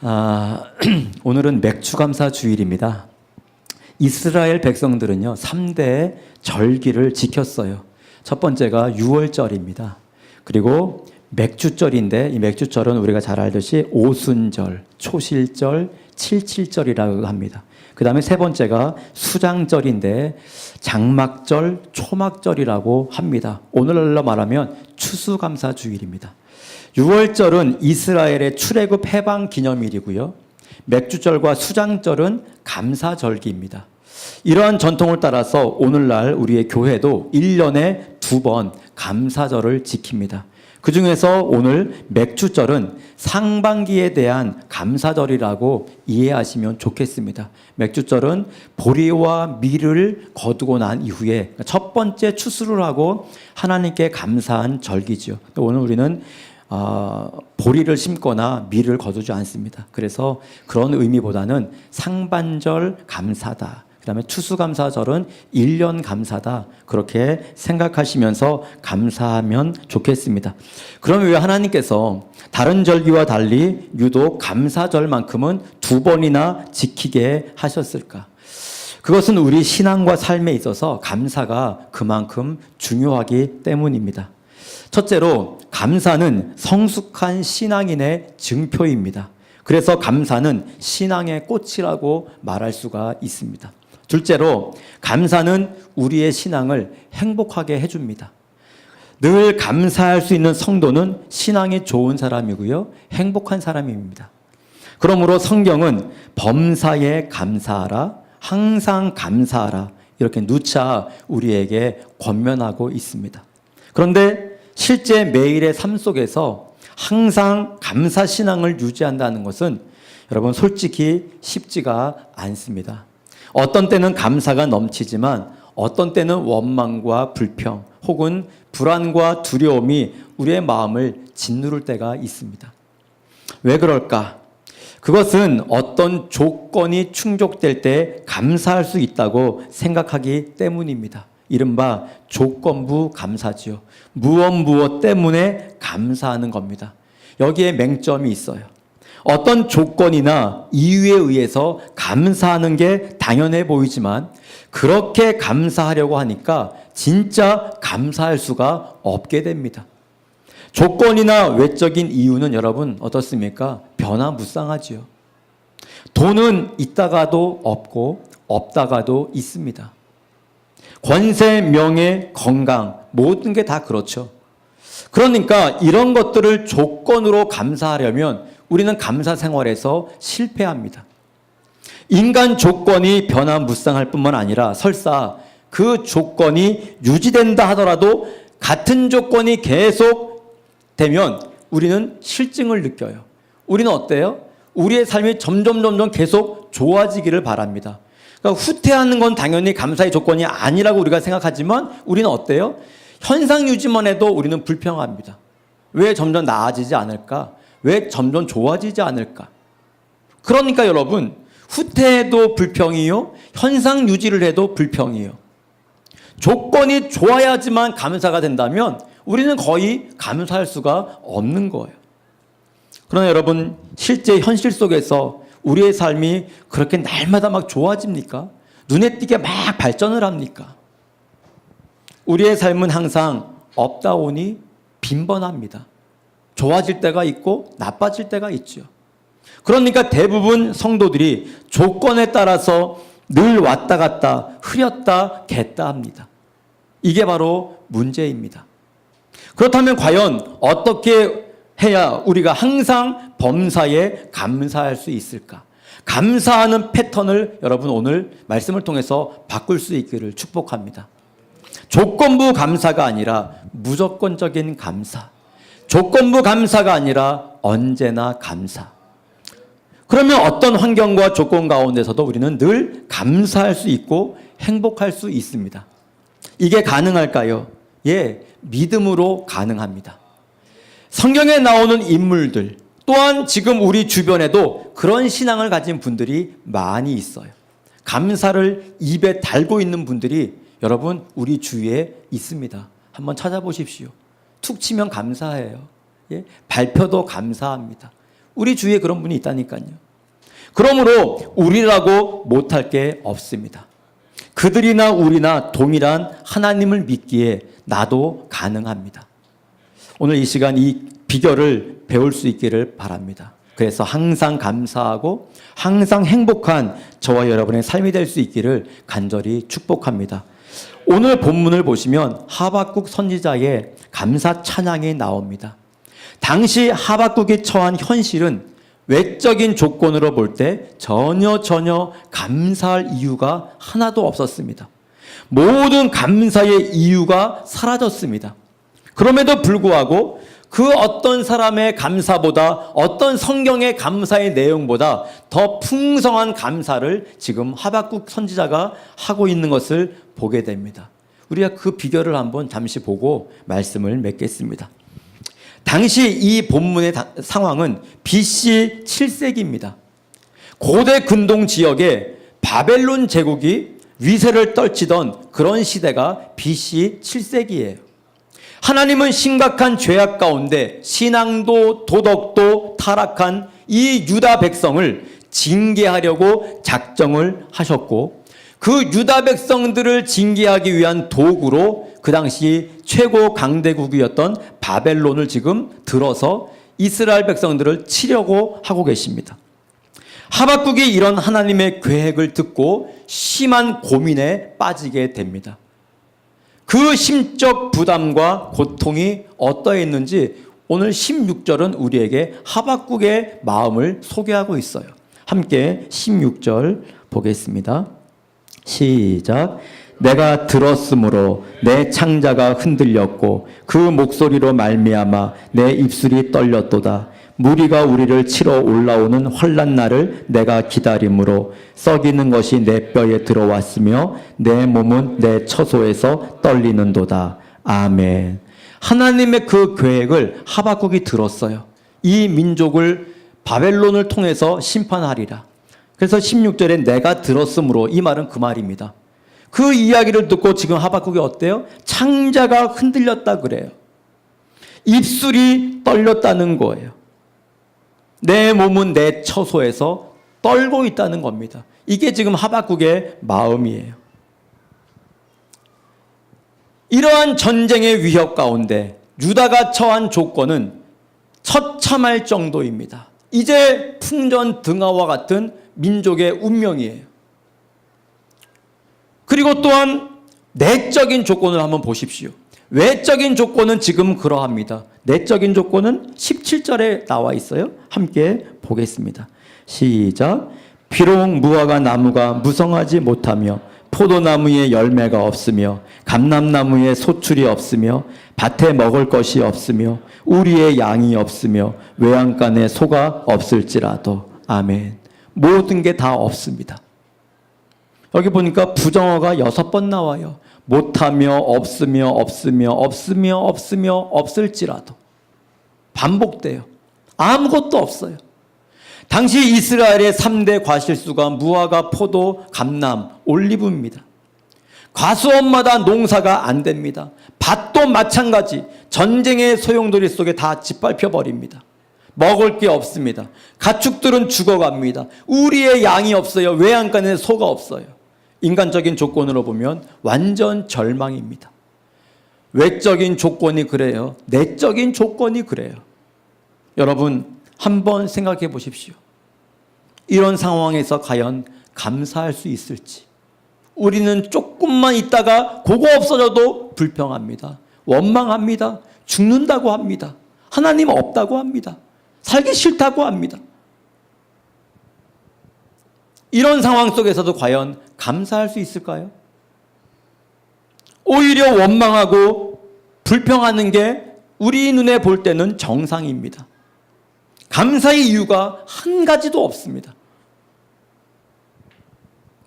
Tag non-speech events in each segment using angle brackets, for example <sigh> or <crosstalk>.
아, <clears throat> 오늘은 맥주감사 주일입니다. 이스라엘 백성들은요, 3대 절기를 지켰어요. 첫 번째가 6월절입니다. 그리고 맥주절인데 이 맥주절은 우리가 잘 알듯이 오순절, 초실절, 칠칠절이라고 합니다. 그 다음에 세 번째가 수장절인데 장막절, 초막절이라고 합니다. 오늘날로 말하면 추수감사 주일입니다. 6월절은 이스라엘의 출애굽 해방 기념일이고요. 맥주절과 수장절은 감사절기입니다. 이러한 전통을 따라서 오늘날 우리의 교회도 1년에 두 번 감사절을 지킵니다. 그 중에서 오늘 맥주절은 상반기에 대한 감사절이라고 이해하시면 좋겠습니다. 맥주절은 보리와 밀을 거두고 난 이후에 첫 번째 추수를 하고 하나님께 감사한 절기지요. 오늘 우리는 어, 보리를 심거나 밀을 거두지 않습니다. 그래서 그런 의미보다는 상반절 감사다. 그 다음에 추수감사절은 1년 감사다. 그렇게 생각하시면서 감사하면 좋겠습니다. 그럼 왜 하나님께서 다른 절기와 달리 유독 감사절만큼은 두 번이나 지키게 하셨을까? 그것은 우리 신앙과 삶에 있어서 감사가 그만큼 중요하기 때문입니다. 첫째로 감사는 성숙한 신앙인의 증표입니다. 그래서 감사는 신앙의 꽃이라고 말할 수가 있습니다. 둘째로 감사는 우리의 신앙을 행복하게 해줍니다. 늘 감사할 수 있는 성도는 신앙이 좋은 사람이고요. 행복한 사람입니다. 그러므로 성경은 범사에 감사하라, 항상 감사하라, 이렇게 누차 우리에게 권면하고 있습니다. 그런데 실제 매일의 삶 속에서 항상 감사 신앙을 유지한다는 것은 여러분 솔직히 쉽지가 않습니다. 어떤 때는 감사가 넘치지만 어떤 때는 원망과 불평 혹은 불안과 두려움이 우리의 마음을 짓누를 때가 있습니다. 왜 그럴까? 그것은 어떤 조건이 충족될 때 감사할 수 있다고 생각하기 때문입니다. 이른바 조건부 감사지요. 무엇 무엇 때문에 감사하는 겁니다. 여기에 맹점이 있어요. 어떤 조건이나 이유에 의해서 감사하는 게 당연해 보이지만 그렇게 감사하려고 하니까 진짜 감사할 수가 없게 됩니다. 조건이나 외적인 이유는 여러분 어떻습니까? 변화무쌍하지요. 돈은 있다가도 없고 없다가도 있습니다. 권세, 명예, 건강 모든 게 다 그렇죠. 그러니까 이런 것들을 조건으로 감사하려면 우리는 감사 생활에서 실패합니다. 인간 조건이 변화무쌍할 뿐만 아니라 설사 그 조건이 유지된다 하더라도 같은 조건이 계속 되면 우리는 실증을 느껴요. 우리는 어때요? 우리의 삶이 점점 점점 계속 좋아지기를 바랍니다. 그러니까 후퇴하는 건 당연히 감사의 조건이 아니라고 우리가 생각하지만 우리는 어때요? 현상 유지만 해도 우리는 불평합니다. 왜 점점 나아지지 않을까? 왜 점점 좋아지지 않을까? 그러니까 여러분, 후퇴해도 불평이요. 현상 유지를 해도 불평이요. 조건이 좋아야지만 감사가 된다면 우리는 거의 감사할 수가 없는 거예요. 그러나 여러분, 실제 현실 속에서 우리의 삶이 그렇게 날마다 막 좋아집니까? 눈에 띄게 막 발전을 합니까? 우리의 삶은 항상 업다운이 빈번합니다. 좋아질 때가 있고 나빠질 때가 있죠. 그러니까 대부분 성도들이 조건에 따라서 늘 왔다 갔다 흐렸다 겠다 합니다. 이게 바로 문제입니다. 그렇다면 과연 어떻게 해야 우리가 항상 범사에 감사할 수 있을까? 감사하는 패턴을 여러분 오늘 말씀을 통해서 바꿀 수 있기를 축복합니다. 조건부 감사가 아니라 무조건적인 감사. 조건부 감사가 아니라 언제나 감사. 그러면 어떤 환경과 조건 가운데서도 우리는 늘 감사할 수 있고 행복할 수 있습니다. 이게 가능할까요? 예, 믿음으로 가능합니다. 성경에 나오는 인물들, 또한 지금 우리 주변에도 그런 신앙을 가진 분들이 많이 있어요. 감사를 입에 달고 있는 분들이 여러분 우리 주위에 있습니다. 한번 찾아보십시오. 툭 치면 감사해요. 예? 발표도 감사합니다. 우리 주위에 그런 분이 있다니까요. 그러므로 우리라고 못할 게 없습니다. 그들이나 우리나 동일한 하나님을 믿기에 나도 가능합니다. 오늘 이 시간 이 비결을 배울 수 있기를 바랍니다. 그래서 항상 감사하고 항상 행복한 저와 여러분의 삶이 될 수 있기를 간절히 축복합니다. 오늘 본문을 보시면 하박국 선지자의 감사 찬양이 나옵니다. 당시 하박국이 처한 현실은 외적인 조건으로 볼 때 전혀 전혀 감사할 이유가 하나도 없었습니다. 모든 감사의 이유가 사라졌습니다. 그럼에도 불구하고 그 어떤 사람의 감사보다 어떤 성경의 감사의 내용보다 더 풍성한 감사를 지금 하박국 선지자가 하고 있는 것을 보게 됩니다. 우리가 그 비결을 한번 잠시 보고 말씀을 맺겠습니다. 당시 이 본문의 다- 상황은 BC 7세기입니다. 고대 근동 지역에 바벨론 제국이 위세를 떨치던 그런 시대가 BC 7세기예요. 하나님은 심각한 죄악 가운데 신앙도 도덕도 타락한 이 유다 백성을 징계하려고 작정을 하셨고 그 유다 백성들을 징계하기 위한 도구로 그 당시 최고 강대국이었던 바벨론을 지금 들어서 이스라엘 백성들을 치려고 하고 계십니다. 하박국이 이런 하나님의 계획을 듣고 심한 고민에 빠지게 됩니다. 그 심적 부담과 고통이 어떠했는지 오늘 16절은 우리에게 하박국의 마음을 소개하고 있어요. 함께 16절 보겠습니다. 시작. 내가 들었으므로 내 창자가 흔들렸고 그 목소리로 말미암아 내 입술이 떨렸도다. 무리가 우리를 치러 올라오는 환란 날을 내가 기다림으로 썩이는 것이 내 뼈에 들어왔으며 내 몸은 내 처소에서 떨리는도다. 아멘. 하나님의 그 계획을 하박국이 들었어요. 이 민족을 바벨론을 통해서 심판하리라. 그래서 16절에 내가 들었으므로 이 말은 그 말입니다. 그 이야기를 듣고 지금 하박국이 어때요? 창자가 흔들렸다 그래요. 입술이 떨렸다는 거예요. 내 몸은 내 처소에서 떨고 있다는 겁니다. 이게 지금 하박국의 마음이에요. 이러한 전쟁의 위협 가운데 유다가 처한 조건은 처참할 정도입니다. 이제 풍전 등화와 같은 민족의 운명이에요. 그리고 또한 내적인 조건을 한번 보십시오. 외적인 조건은 지금 그러합니다. 내적인 조건은 17절에 나와 있어요. 함께 보겠습니다. 시작. 비록 무화과 나무가 무성하지 못하며 포도나무에 열매가 없으며 감람나무에 소출이 없으며 밭에 먹을 것이 없으며 우리의 양이 없으며 외양간에 소가 없을지라도 아멘. 모든 게 다 없습니다. 여기 보니까 부정어가 여섯 번 나와요. 못하며 없으며 없으며 없으며 없으며 없을지라도 반복돼요. 아무것도 없어요. 당시 이스라엘의 3대 과실수가 무화과, 포도, 감남, 올리브입니다. 과수원마다 농사가 안 됩니다. 밭도 마찬가지 전쟁의 소용돌이 속에 다 짓밟혀 버립니다. 먹을 게 없습니다. 가축들은 죽어갑니다. 우리의 양이 없어요. 외양간에 소가 없어요. 인간적인 조건으로 보면 완전 절망입니다. 외적인 조건이 그래요. 내적인 조건이 그래요. 여러분, 한번 생각해 보십시오. 이런 상황에서 과연 감사할 수 있을지. 우리는 조금만 있다가 그거 없어져도 불평합니다. 원망합니다. 죽는다고 합니다. 하나님 없다고 합니다. 살기 싫다고 합니다. 이런 상황 속에서도 과연 감사할 수 있을까요? 오히려 원망하고 불평하는 게 우리 눈에 볼 때는 정상입니다. 감사의 이유가 한 가지도 없습니다.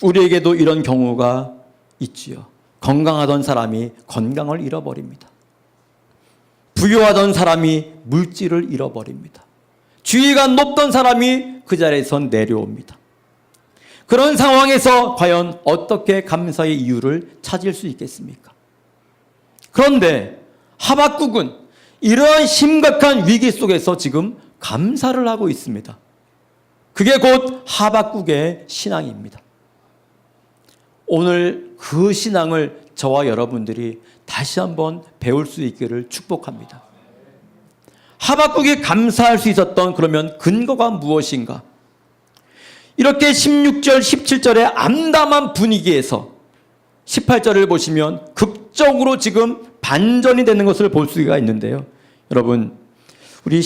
우리에게도 이런 경우가 있지요. 건강하던 사람이 건강을 잃어버립니다. 부유하던 사람이 물질을 잃어버립니다. 지위가 높던 사람이 그 자리에서 내려옵니다. 그런 상황에서 과연 어떻게 감사의 이유를 찾을 수 있겠습니까? 그런데 하박국은 이러한 심각한 위기 속에서 지금 감사를 하고 있습니다. 그게 곧 하박국의 신앙입니다. 오늘 그 신앙을 저와 여러분들이 다시 한번 배울 수 있기를 축복합니다. 하박국이 감사할 수 있었던 그러면 근거가 무엇인가? 이렇게 16절, 17절의 암담한 분위기에서 18절을 보시면 극적으로 지금 반전이 되는 것을 볼 수가 있는데요. 여러분, 우리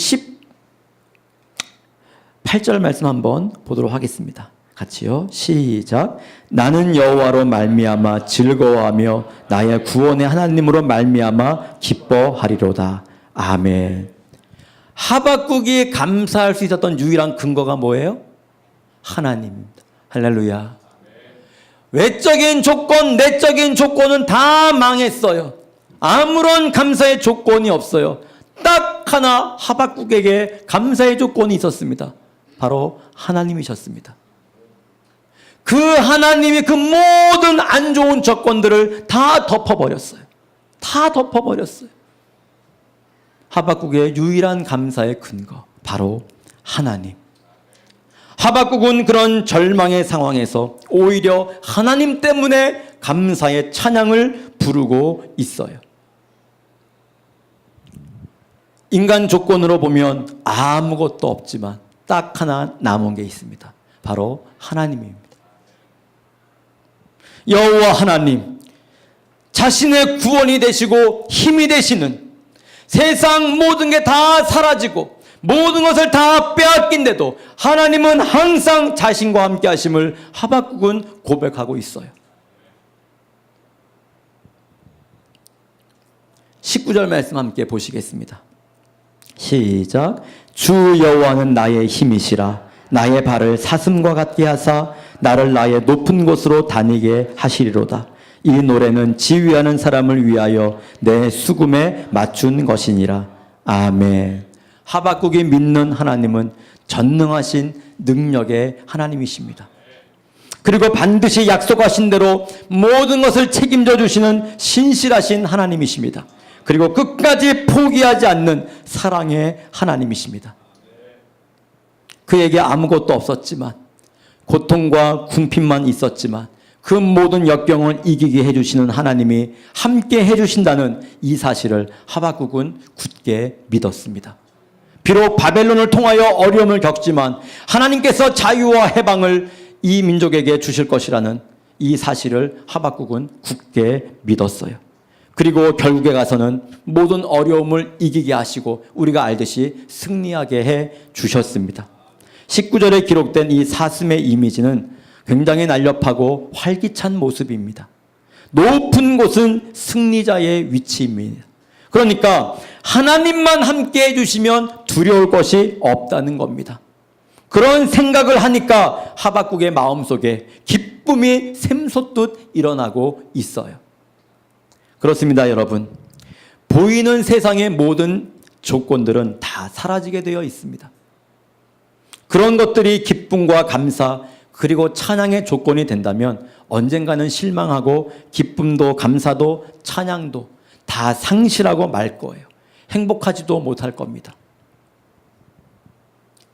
18절 말씀 한번 보도록 하겠습니다. 같이요. 시작. 나는 여호와로 말미암아 즐거워하며 나의 구원의 하나님으로 말미암아 기뻐하리로다. 아멘. 하박국이 감사할 수 있었던 유일한 근거가 뭐예요? 하나님입니다. 할렐루야. 외적인 조건, 내적인 조건은 다 망했어요. 아무런 감사의 조건이 없어요. 딱 하나 하박국에게 감사의 조건이 있었습니다. 바로 하나님이셨습니다. 그 하나님이 그 모든 안 좋은 조건들을 다 덮어버렸어요. 다 덮어버렸어요. 하박국의 유일한 감사의 근거, 바로 하나님. 하박국은 그런 절망의 상황에서 오히려 하나님 때문에 감사의 찬양을 부르고 있어요. 인간 조건으로 보면 아무것도 없지만 딱 하나 남은 게 있습니다. 바로 하나님입니다. 여호와 하나님, 자신의 구원이 되시고 힘이 되시는 세상 모든 게 다 사라지고 모든 것을 다 빼앗긴데도 하나님은 항상 자신과 함께 하심을 하박국은 고백하고 있어요. 19절 말씀 함께 보시겠습니다. 시작. 주 여호와는 나의 힘이시라. 나의 발을 사슴과 같게 하사 나를 나의 높은 곳으로 다니게 하시리로다. 이 노래는 지휘하는 사람을 위하여 내 수금에 맞춘 것이니라. 아멘. 하박국이 믿는 하나님은 전능하신 능력의 하나님이십니다. 그리고 반드시 약속하신 대로 모든 것을 책임져 주시는 신실하신 하나님이십니다. 그리고 끝까지 포기하지 않는 사랑의 하나님이십니다. 그에게 아무것도 없었지만 고통과 궁핍만 있었지만 그 모든 역경을 이기게 해주시는 하나님이 함께 해주신다는 이 사실을 하박국은 굳게 믿었습니다. 비록 바벨론을 통하여 어려움을 겪지만 하나님께서 자유와 해방을 이 민족에게 주실 것이라는 이 사실을 하박국은 굳게 믿었어요. 그리고 결국에 가서는 모든 어려움을 이기게 하시고 우리가 알듯이 승리하게 해 주셨습니다. 19절에 기록된 이 사슴의 이미지는 굉장히 날렵하고 활기찬 모습입니다. 높은 곳은 승리자의 위치입니다. 그러니까 하나님만 함께 해주시면 두려울 것이 없다는 겁니다. 그런 생각을 하니까 하박국의 마음속에 기쁨이 샘솟듯 일어나고 있어요. 그렇습니다, 여러분. 보이는 세상의 모든 조건들은 다 사라지게 되어 있습니다. 그런 것들이 기쁨과 감사, 그리고 찬양의 조건이 된다면 언젠가는 실망하고 기쁨도 감사도 찬양도 다 상실하고 말 거예요. 행복하지도 못할 겁니다.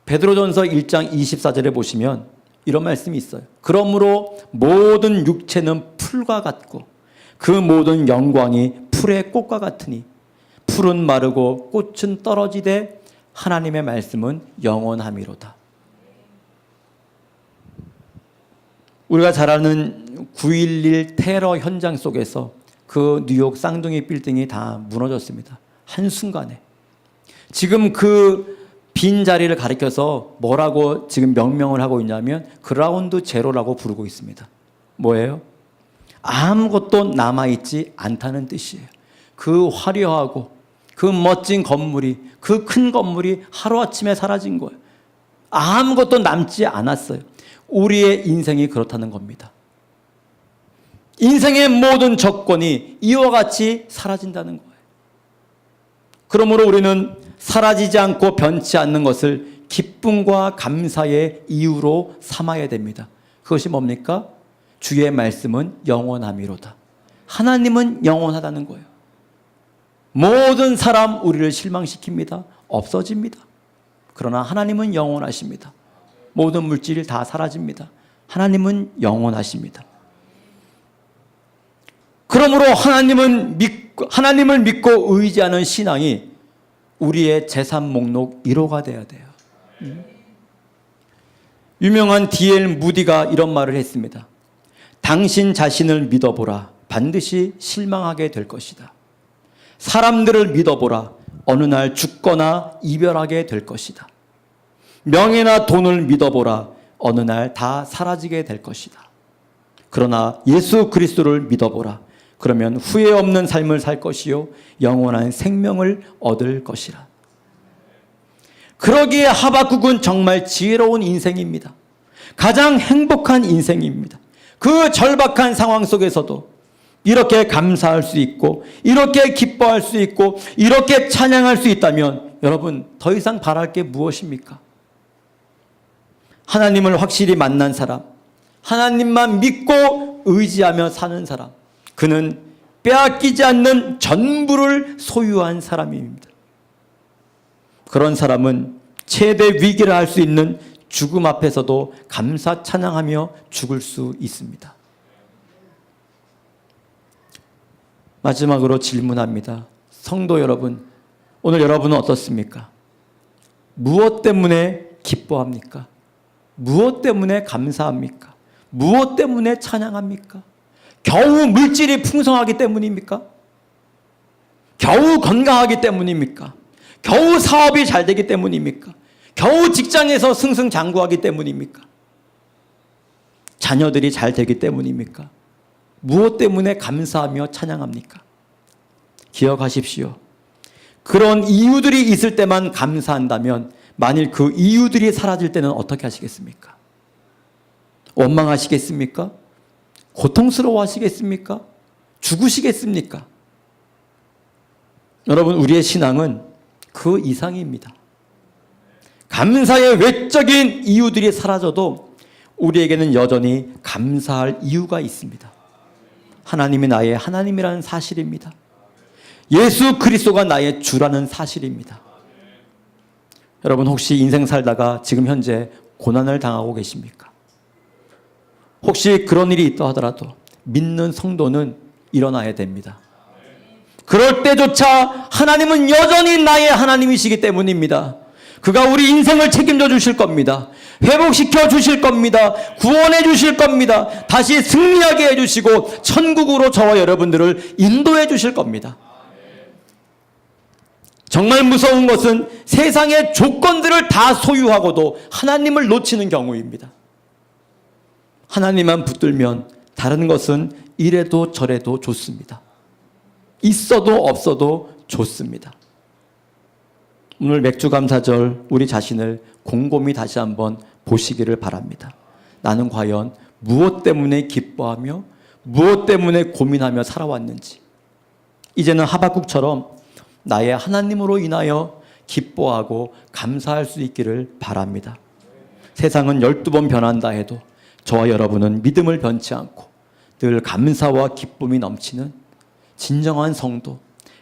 베드로전서 1장 24절에 보시면 이런 말씀이 있어요. 그러므로 모든 육체는 풀과 같고 그 모든 영광이 풀의 꽃과 같으니 풀은 마르고 꽃은 떨어지되 하나님의 말씀은 영원함이로다. 우리가 잘 아는 9.11 테러 현장 속에서 그 뉴욕 쌍둥이 빌딩이 다 무너졌습니다. 한순간에. 지금 그 빈 자리를 가리켜서 뭐라고 지금 명명을 하고 있냐면 그라운드 제로라고 부르고 있습니다. 뭐예요? 아무것도 남아있지 않다는 뜻이에요. 그 화려하고 그 멋진 건물이 그 큰 건물이 하루아침에 사라진 거예요. 아무것도 남지 않았어요. 우리의 인생이 그렇다는 겁니다. 인생의 모든 조건이 이와 같이 사라진다는 거예요. 그러므로 우리는 사라지지 않고 변치 않는 것을 기쁨과 감사의 이유로 삼아야 됩니다. 그것이 뭡니까? 주의 말씀은 영원함이로다. 하나님은 영원하다는 거예요. 모든 사람 우리를 실망시킵니다. 없어집니다. 그러나 하나님은 영원하십니다. 모든 물질이 다 사라집니다. 하나님은 영원하십니다. 그러므로 하나님은 믿고, 하나님을 믿고 의지하는 신앙이 우리의 재산 목록 1호가 되어야 돼요. 음. 유명한 D.L. 무디가 이런 말을 했습니다. 당신 자신을 믿어보라. 반드시 실망하게 될 것이다. 사람들을 믿어보라. 어느 날 죽거나 이별하게 될 것이다. 명예나 돈을 믿어보라. 어느 날 다 사라지게 될 것이다. 그러나 예수 그리스도를 믿어보라. 그러면 후회 없는 삶을 살 것이요 영원한 생명을 얻을 것이라. 그러기에 하박국은 정말 지혜로운 인생입니다. 가장 행복한 인생입니다. 그 절박한 상황 속에서도 이렇게 감사할 수 있고 이렇게 기뻐할 수 있고 이렇게 찬양할 수 있다면 여러분 더 이상 바랄 게 무엇입니까? 하나님을 확실히 만난 사람, 하나님만 믿고 의지하며 사는 사람, 그는 빼앗기지 않는 전부를 소유한 사람입니다. 그런 사람은 최대 위기를 할수 있는 죽음 앞에서도 감사 찬양하며 죽을 수 있습니다. 마지막으로 질문합니다. 성도 여러분, 오늘 여러분은 어떻습니까? 무엇 때문에 기뻐합니까? 무엇 때문에 감사합니까? 무엇 때문에 찬양합니까? 겨우 물질이 풍성하기 때문입니까? 겨우 건강하기 때문입니까? 겨우 사업이 잘 되기 때문입니까? 겨우 직장에서 승승장구하기 때문입니까? 자녀들이 잘 되기 때문입니까? 무엇 때문에 감사하며 찬양합니까? 기억하십시오. 그런 이유들이 있을 때만 감사한다면 만일 그 이유들이 사라질 때는 어떻게 하시겠습니까? 원망하시겠습니까? 고통스러워 하시겠습니까? 죽으시겠습니까? 여러분, 우리의 신앙은 그 이상입니다. 감사의 외적인 이유들이 사라져도 우리에게는 여전히 감사할 이유가 있습니다. 하나님이 나의 하나님이라는 사실입니다. 예수 그리스도가 나의 주라는 사실입니다. 여러분 혹시 인생 살다가 지금 현재 고난을 당하고 계십니까? 혹시 그런 일이 있다 하더라도 믿는 성도는 일어나야 됩니다. 그럴 때조차 하나님은 여전히 나의 하나님이시기 때문입니다. 그가 우리 인생을 책임져 주실 겁니다. 회복시켜 주실 겁니다. 구원해 주실 겁니다. 다시 승리하게 해 주시고 천국으로 저와 여러분들을 인도해 주실 겁니다. 정말 무서운 것은 세상의 조건들을 다 소유하고도 하나님을 놓치는 경우입니다. 하나님만 붙들면 다른 것은 이래도 저래도 좋습니다. 있어도 없어도 좋습니다. 오늘 맥주 감사절 우리 자신을 곰곰이 다시 한번 보시기를 바랍니다. 나는 과연 무엇 때문에 기뻐하며 무엇 때문에 고민하며 살아왔는지 이제는 하박국처럼 나의 하나님으로 인하여 기뻐하고 감사할 수 있기를 바랍니다. 세상은 12번 변한다 해도 저와 여러분은 믿음을 변치 않고 늘 감사와 기쁨이 넘치는 진정한 성도,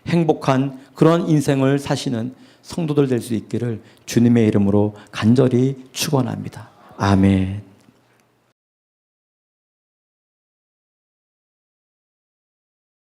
행복한 그런 인생을 사시는 성도들 될 수 있기를 주님의 이름으로 간절히 축원합니다. 아멘.